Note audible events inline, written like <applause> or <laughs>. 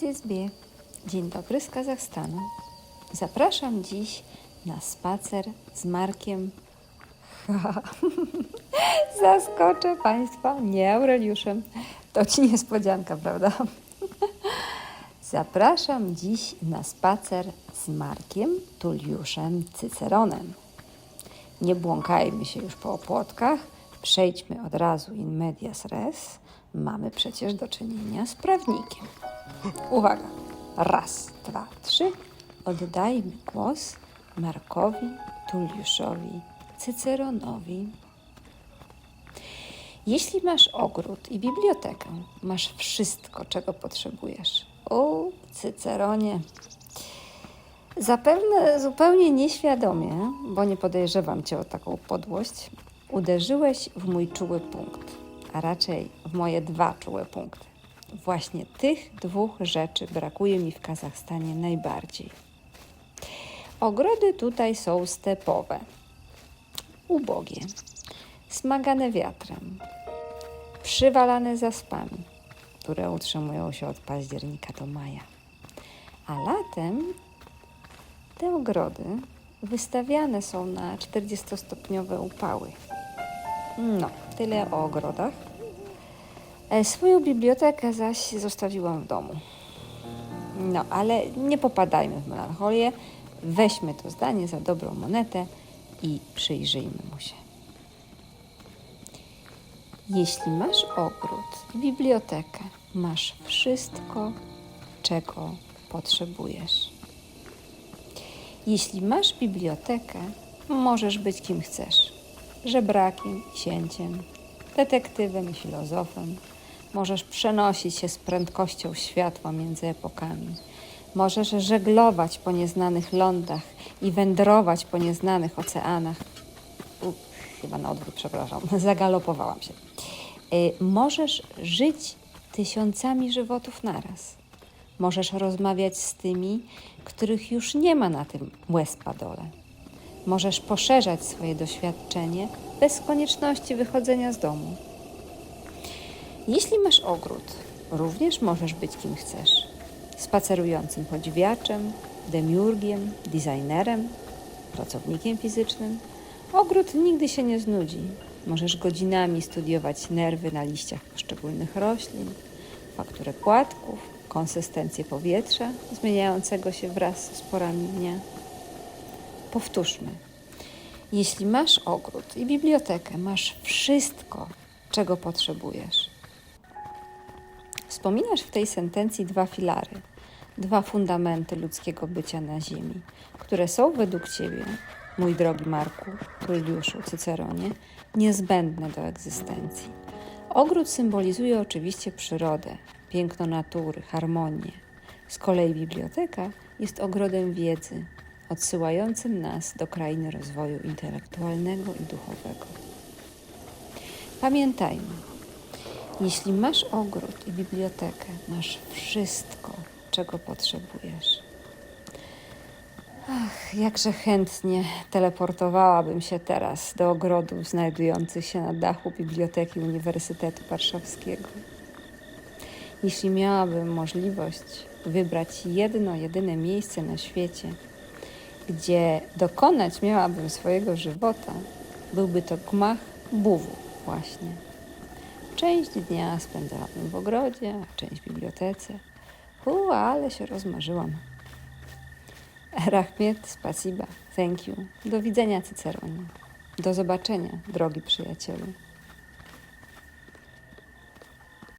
Cizbie. Dzień dobry z Kazachstanu. Zapraszam dziś na spacer z Markiem. <laughs> Zaskoczę Państwa nie Aureliuszem. To Ci niespodzianka, prawda? <laughs> Zapraszam dziś na spacer z Markiem Tulliuszem Cyceronem. Nie błąkajmy się już po opłotkach, przejdźmy od razu in medias res. Mamy przecież do czynienia z prawnikiem. Uwaga! Raz, dwa, trzy. Oddajmy głos Markowi Tulliuszowi Cyceronowi. Jeśli masz ogród i bibliotekę, masz wszystko, czego potrzebujesz. O, Cyceronie, Zapewne zupełnie nieświadomie, bo nie podejrzewam cię o taką podłość, uderzyłeś w mój czuły punkt, a raczej w moje dwa czułe punkty. Właśnie tych dwóch rzeczy brakuje mi w Kazachstanie najbardziej. Ogrody tutaj są stepowe, ubogie, smagane wiatrem, przywalane zaspami, które utrzymują się od października do maja. A latem te ogrody wystawiane są na 40-stopniowe upały. No, tyle o ogrodach. E, Swoją bibliotekę zaś zostawiłam w domu. No, ale nie popadajmy w melancholię. Weźmy to zdanie za dobrą monetę i przyjrzyjmy mu się. Jeśli masz ogród i bibliotekę, masz wszystko, czego potrzebujesz. Jeśli masz bibliotekę, możesz być kim chcesz. Żebrakiem, księciem, detektywem i filozofem. Możesz przenosić się z prędkością światła między epokami. Możesz żeglować po nieznanych lądach i wędrować po nieznanych oceanach. U, chyba na odwrót, przepraszam, <laughs> zagalopowałam się. Y, możesz żyć tysiącami żywotów naraz. Możesz rozmawiać z tymi, których już nie ma na tym łezpadole. Możesz poszerzać swoje doświadczenie bez konieczności wychodzenia z domu. Jeśli masz ogród, również możesz być kim chcesz. Spacerującym podziwiaczem, demiurgiem, designerem, pracownikiem fizycznym. Ogród nigdy się nie znudzi. Możesz godzinami studiować nerwy na liściach poszczególnych roślin, fakturę płatków, konsystencję powietrza zmieniającego się wraz z porami dnia. Powtórzmy. Jeśli masz ogród i bibliotekę, masz wszystko, czego potrzebujesz. Wspominasz w tej sentencji dwa filary, dwa fundamenty ludzkiego bycia na Ziemi, które są według Ciebie, mój drogi Marku, Tulliuszu, Cyceronie, niezbędne do egzystencji. Ogród symbolizuje oczywiście przyrodę, piękno natury, harmonię. Z kolei biblioteka jest ogrodem wiedzy, odsyłającym nas do krainy rozwoju intelektualnego i duchowego. Pamiętajmy, jeśli masz ogród i bibliotekę, masz wszystko, czego potrzebujesz. Ach, jakże chętnie teleportowałabym się teraz do ogrodów znajdujących się na dachu Biblioteki Uniwersytetu Warszawskiego. Jeśli miałabym możliwość wybrać jedno, jedyne miejsce na świecie, gdzie dokonać miałabym swojego żywota, byłby to gmach Buwu właśnie. Część dnia spędzałabym w ogrodzie, a część w bibliotece. U, ale się rozmarzyłam. Rahmiet, spasiba, thank you. Do widzenia, Cyceronie. Do zobaczenia, drogi przyjacielu.